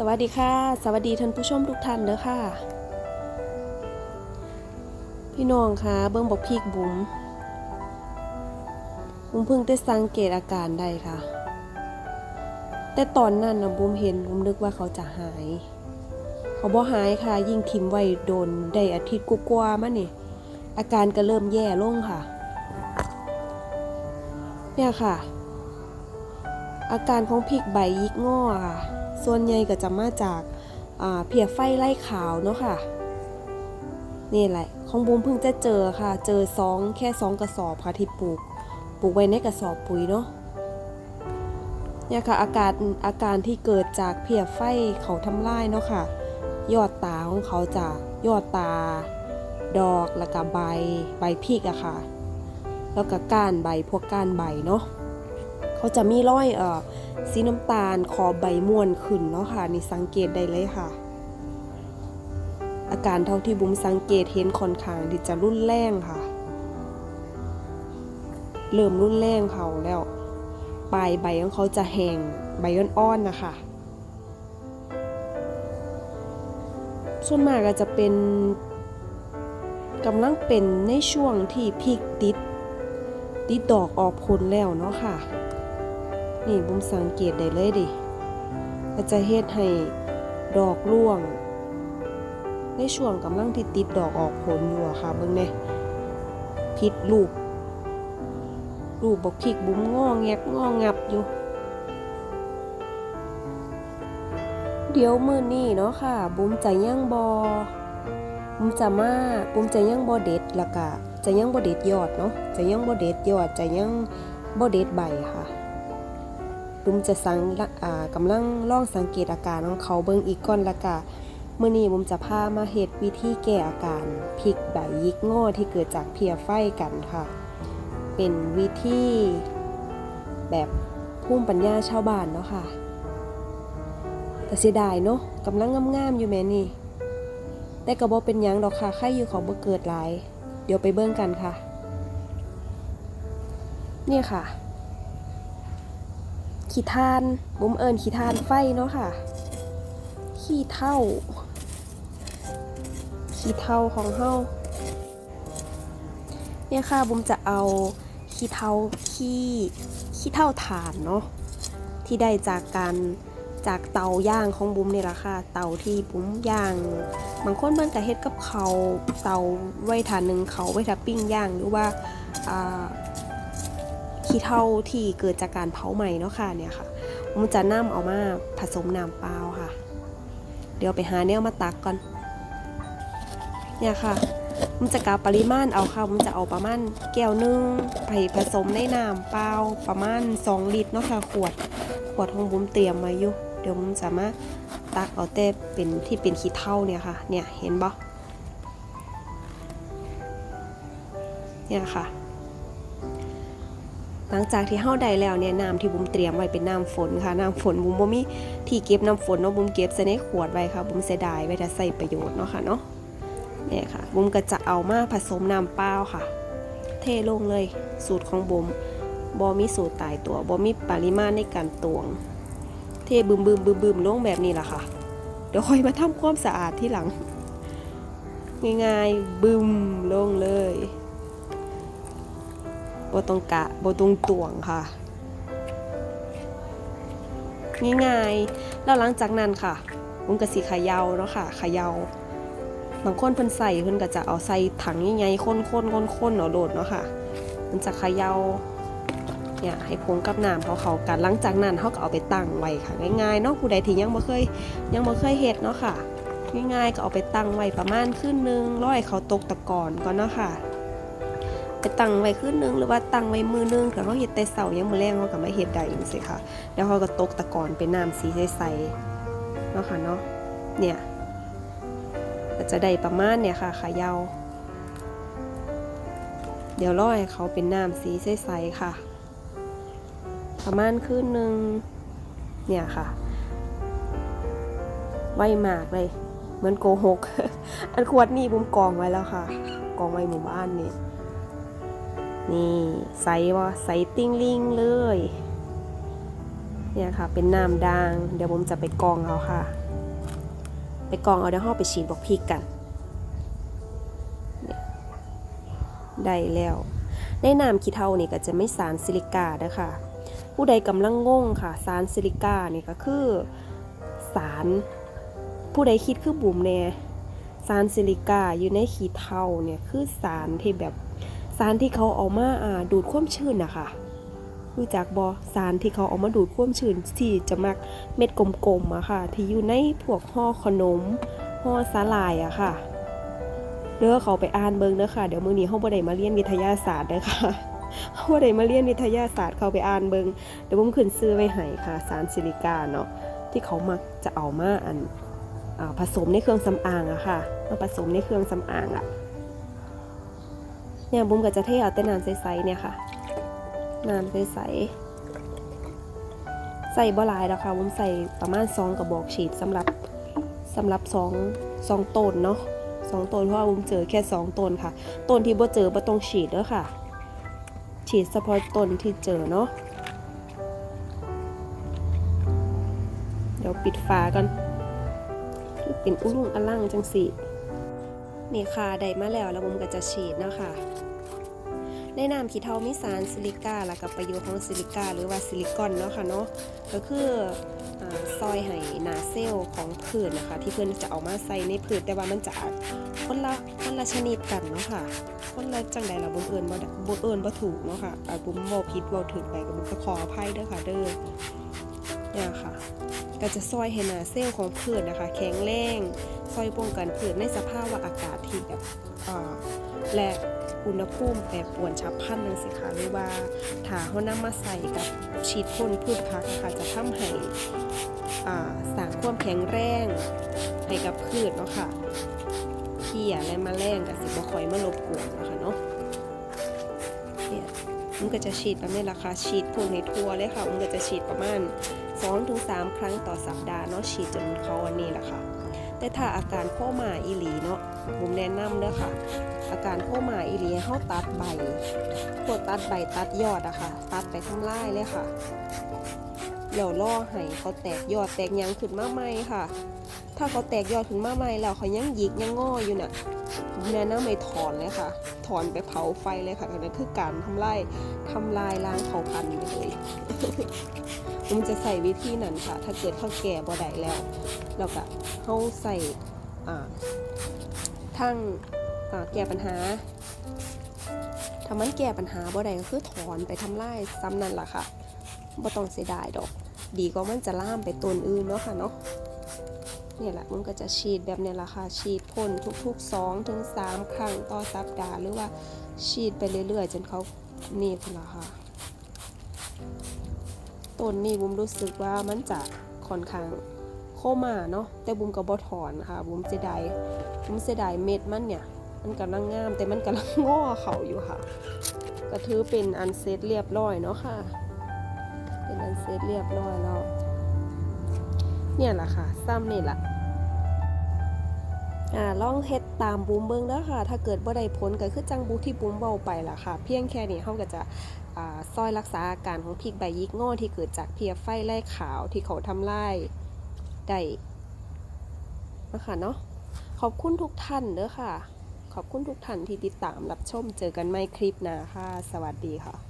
สวัสดีค่ะ สวัสดีท่านผู้ชมทุกท่านเด้อค่ะ พี่น้องคะเบิ้งบอกพีกบุ๋มบุ๋มเพิ่งได้สังเกตอาการได้ค่ะ แต่ตอนนั้นนะบุ๋มเห็นบุ๋มนึกว่าเขาจะหาย เขาบ่หายค่ะ ยิ่งทิมไว้โดนได้อาทิตย์กว่าๆมานี่ อาการก็เริ่มแย่ลงค่ะ เนี่ยค่ะ อาการของพริกใบยิกง้อค่ะ ส่วนใหญ่ก็จะมาจากเพียไฟไล่ขาวเนาะค่ะ นี่แหละของบูมเพิ่งจะเจอค่ะ เจอสองแค่สองกระสอบค่ะที่ปลูก ปลูกไว้ในกระสอบปุ๋ยเนาะ เนี่ยค่ะอาการอาการที่เกิดจากเพียไฟเขาทำลายเนาะค่ะ ยอดตาของเขาจะยอดตา ดอกแล้วก็ใบใบพริกอะค่ะ แล้วก็ก้านใบพวกก้านใบเนาะ เขาจะมีร้อยเอ่อสีน้ำตาลคอใบม่วนขึ้นเนาะค่ะนี่สังเกตได้เลยค่ะ อาการเท่าที่บุ้มสังเกตเห็นค่อนข้างที่จะรุนแรงค่ะ เริ่มรุนแรงเขาแล้วปลายใบของเขาจะแห้งใบอ่อนๆนะคะ ส่วนมากก็จะเป็นกำลังเป็นในช่วงที่พริกติดติดดอกออกผลแล้วเนาะค่ะ นี่บุ้มสังเกตได้เลยดิก็จะเฮ็ดให้ดอกร่วง ในช่วงกำลังที่ติดดอกออกผลอยู่อะค่ะเบิ่งเนี่ยพิษลูก ลูกบอกพริกบุ้มงอแงกงองับอยู่ เดี๋ยวมื้อนี้เนาะค่ะ บุ้มจะย่างบอบุ้มจะมาบุ้มจะย่างบอเด็ดล้วก็จะย่างบอเด็ดยอดเนาะจะย่างบอเด็ดยอดจะย่างบอเด็ดใบค่ะ บุมจะสังอ่ากำลังลองสังเกตอาการของเขาเบิ่งอีกก่อนละกะเมื่อนี้บุมจะพามาเฮ็ดวิธีแก้อาการพริกใบยิกง้อที่เกิดจากเพียไฟกันค่ะ เป็นวิธีแบบภูมิปัญญาชาวบ้านเนาะค่ะ แต่เสียดายเนาะกำลังงามๆอยู่แม่นี่ แต่ก็บ่เป็นยังดอกค่ะใครอยู่เขาบ่เกิดหลาย เดี๋ยวไปเบิ่งกันค่ะ เนี่ยค่ะ ขี้ทานบุ้มเอิญขี้ทานไฟเนาะค่ะ ขี้เท่า ขี้เท่าของเฮาเนี่ยค่ะบุ้มจะเอาขี้เท่าขี้ขี้เท่าฐานเนาะที่ได้จากการจากเตาย่างของบุ้มนี่แหละค่ะ เตาที่บุ้มย่าง บางคนเบิ่นก็เฮ็ดกับเขาเตาไว้ทานหนึ่งเขาไว้ทาปิ้งย่างหรือว่าอ่า ขี้เท่าที่เกิดจากการเผาไหม้เนาะค่ะเนี่ยค่ะมันจะนํเอามาผสมน้ำเปล่าค่ะ เดี๋ยวไปหาแนวมาตักก่อน เนี่ยค่ะ มันจะกาปริมาณเอาค่ะ มันจะเอาประมาณแก้วนึงไปผสมในน้ำเปล่าประมาณ 2 ลิตรเนาะค่ะขวดขวดของบุ้มเตรียมมาอยู่ เดี๋ยวบุ้มจะมาตักเอาแต่เป็นที่เป็นขี้เท่าเนี่ยค่ะ เนี่ยเห็นบ่เนี่ยค่ะ หลังจากที่เฮาได้แล้วเนี่ยน้ำที่บุ้มเตรียมไว้เป็นน้ำฝนค่ะน้ำฝนบุ้มบ่มีที่เก็บน้ำฝนเนาะบุ้มเก็บใส่ในขวดไว้ค่ะบุ้มเสียดายไว้ถ้าใส่ประโยชน์เนาะค่ะเนาะเนี่ยค่ะ บุ้มก็จะเอามาผสมน้ำเปล่าค่ะ เทลงเลยสูตรของบุ้มบ่มีสูตรตายตัวบ่มีปริมาณในการตวง เทบึมบึมบึมบึมลงแบบนี้ล่ะค่ะ เดี๋ยวค่อยมาทำความสะอาดที่หลัง ง่ายๆบึมลงเลย บตรงกะโบตรงตวงค่ะ ง่ายๆแล้วหลังจากนั้นค่ะบุ้มกะสีขายาวเนาะค่ะขายาวบางคนเพิ่นใส่เพิ่นก็จะเอาใส่ถังใหญ่ๆข้นๆข้นๆเอาโดดเนาะค่ะ มันจะขายาวเนี่ยให้พงกับน้ำเขาเขากันหลังจากนั้นเขาก็เอาไปตั้งไว้ค่ะ ง่ายๆเนาะผู้ใดที่ยังบ่เคย ยังบ่เคยเฮ็ดเนาะค่ะ ง่ายๆก็เอาไปตั้งไว้ประมาณขึ้นนึงร้อยเขาตกตะกอนก่อนเนาะค่ะ ไปตั้งไว้ขึ้นนึงหรือว่าตั้งไว้มือนึงถ้าเขาเฮ็ดแต่เสายังมือแรงเขาก็ไม่เฮ็ดได้จังซี่ค่ะ แล้วเขาก็ตกตะกอนเป็นน้ำสีใสๆเนาะค่ะเนาะเนี่ยจะได้ประมาณเนี่ยค่ะขายาวเดี๋ยวรอให้เขาเป็นน้ำสีใสๆค่ะ ประมาณคืนนึงเนี่ยค่ะไวมากเลย เหมือนโกหก อันขวดนี่ผมกองไว้แล้วค่ะ กองไว้หมู่บ้านนี่ นี่ใสว่าใสติ้งลิงเลย เนี่ยค่ะ เป็นน้ำด่าง เดี๋ยวผมจะไปกองเอาค่ะ ไปกองเอาเดี๋ยวเราไปฉีดบอกพริกกันได้แล้ว ในน้ำขี้เถ้านี่ก็จะไม่สารซิลิกาเด้อค่ะ ผู้ใดกำลังงงค่ะ สารซิลิกานี่ก็คือ สารผู้ใดคิดคือบุ๋มแน่สารซิลิกาอยู่ในขี้เถ้าเนี่ยคือสารที่แบบ สารที่เขาเอามาดูดความชื้นนะคะรู้จักบอสารที่เขาเอามาดูดความชื้นที่จะมักเม็ดกลมๆอะค่ะ ที่อยู่ในพวกห่อขนมห่อสาหร่ายอะค่ะเด้อเขาไปอ่านเบิ่งเด้อค่ะ เดี๋ยวมื้อนี้เฮาบ่ได้มาเรียนวิทยาศาสตร์เด้อค่ะเฮาบ่ได้มาเรียนวิทยาศาสตร์เขาไปอ่านเบิ่งเดี๋ยวผมขึ้นซื้อไว้ให้ค่ะ สารซิลิกาเนาะที่เขามักจะเอามาอันอผสมในเครื่องสำอางอะค่ะมาผสมในเครื่องสำอางอะ เนี่ยบุ้มก็จะเทเอาแต่น้ำใสๆเนี่ยค่ะน้ำใสๆใส่บ่หลายแล้วค่ะบุ้มใส่ประมาณซองกระบอกฉีดสำหรับสำหรับสองสองต้นเนาะสองต้นเพราะว่าบุ้มเจอแค่สองต้นค่ะต้นที่บ่เจอบ่ต้องฉีดเด้อค่ะ ฉีดเฉพาะต้นที่เจอเนาะเดี๋ยวปิดฝากันเป็นอุ้งอลังจังสิ นี่ค่ะได้มาแล้วแล้วผมก็จะฉีดเนาะค่ะในน้ำขี้เถ้ามีสารซิลิก้าแล้วกับประโยชน์ของซิลิก้าหรือว่าซิลิคอนเนาะค่ะเนาะก็คือซอยให้นาเซลของพืชนะคะ ที่เพื่อนจะเอามาใส่ในพืชแต่ว่ามันจะคนละคนละชนิดกันเนาะค่ะ คนละจังใดเราบุญเอิญบ่บุญเอิญบ่ถูกเนาะค่ะบุญบ่ผิดบ่ถูกไปก็บุญก็ขออภัยเด้อค่ะเด้อเนี่ยค่ะ ก็จะซอยให้นาเซลของพืชนะคะ แข็งแรง ซอยป้องกันพืชในสภาพว่าอากาศที่แบบอ่าและอุณหภูมิแปรปรวนฉับพลันนั่นสิคะหรือว่าถ้าเขานำมาใส่กับฉีดพ่นพืชพักนะคะจะทำให้อ่าสร้างความแข็งแรงให้กับพืชเนาะค่ะเพี้ยและแมลงกับสิบคอยมารบกวนนะคะเนาะเนี่ยมันก็จะฉีดแบบนี้ราคาฉีดพ่นในทั่วเลยค่ะมันก็จะฉีดประมาณ 2-3 ครั้งต่อสัปดาห์เนาะฉีดจนเขาวันนี้แหละค่ะ แต่ถ้าอาการโคม่าอีหลีเนาะผมแนะนำเด้อค่ะ อาการโคม่าอีหลีห้เฮาตัดใบพวกตัดใบตัดยอดอะค่ะ ตัดไปทำลายเลยค่ะเดี๋ยวล่อให้เขาแตกยอดแตกยังขึ้นมาใหม่ค่ะ ถ้าเขาแตกยอดขึ้นมาใหม่แล้วเขายังหยิกยังงออยู่น่ะผมแนะนำให้ถอนเลยค่ะ ถอนไปเผาไฟเลยค่ะนั่นคือการทำลายทำลายล้างเผ่าพันธุ์ไปเลยผมจะใส่วิธีนั้นค่ะ ถ้าเกิดเขาแก่บ่ได้แล้วแล้วก็เขาใส่อ่าทั้งแก้ปัญหาถ้ามันแก้ปัญหาบ่ได้ก็คือถอนไปทำลายซ้ำนั่นแหละค่ะบ่ต้องเสียดายดอก ดีกว่ามันจะล่ามไปต้นอื่นเนาะค่ะเนาะ เนี่ยแหละมันก็จะฉีดแบบเนี้ยแหละค่ะฉีดพ่นทุกๆ2ถึง3ครั้งต่อสัปดาห์หรือว่าฉีดไปเรื่อยๆ จนเขานี่พุ่นละค่ะต้นนี่บุมรู้สึกว่ามันจะค่อนข้างโคม่าเนาะแต่บุมก็บ่ถอนค่ะบุมเสียดายบุมเสียดายเม็ดมันเนี่ย มันกำลังงาม แต่มันกำลังงอเขาอยู่ค่ะ ก็ถือเป็นอันเซตเรียบร้อยเนาะค่ะ เป็นอันเซตเรียบร้อยแล้ว เนี่ยแหละค่ะซ้ำนี่แหละอ่าลองเฮ็ดตามบูมเบิงเด้อค่ะ ถ้าเกิดบ่ได้ผลก็คือจังบูที่บูมเว้าไปล่ะค่ะ เพียงแค่นี้เฮาก็จะอ่าซอยรักษาอาการของพริกใบยิกงอที่เกิดจากเพลียไฟไล่ขาวที่เขาทำลายได้นะคะเนาะขอบคุณทุกท่านเด้อค่ะ ขอบคุณทุกท่านที่ติดตามรับชมเจอกันใหม่คลิปหน้าค่ะ สวัสดีค่ะ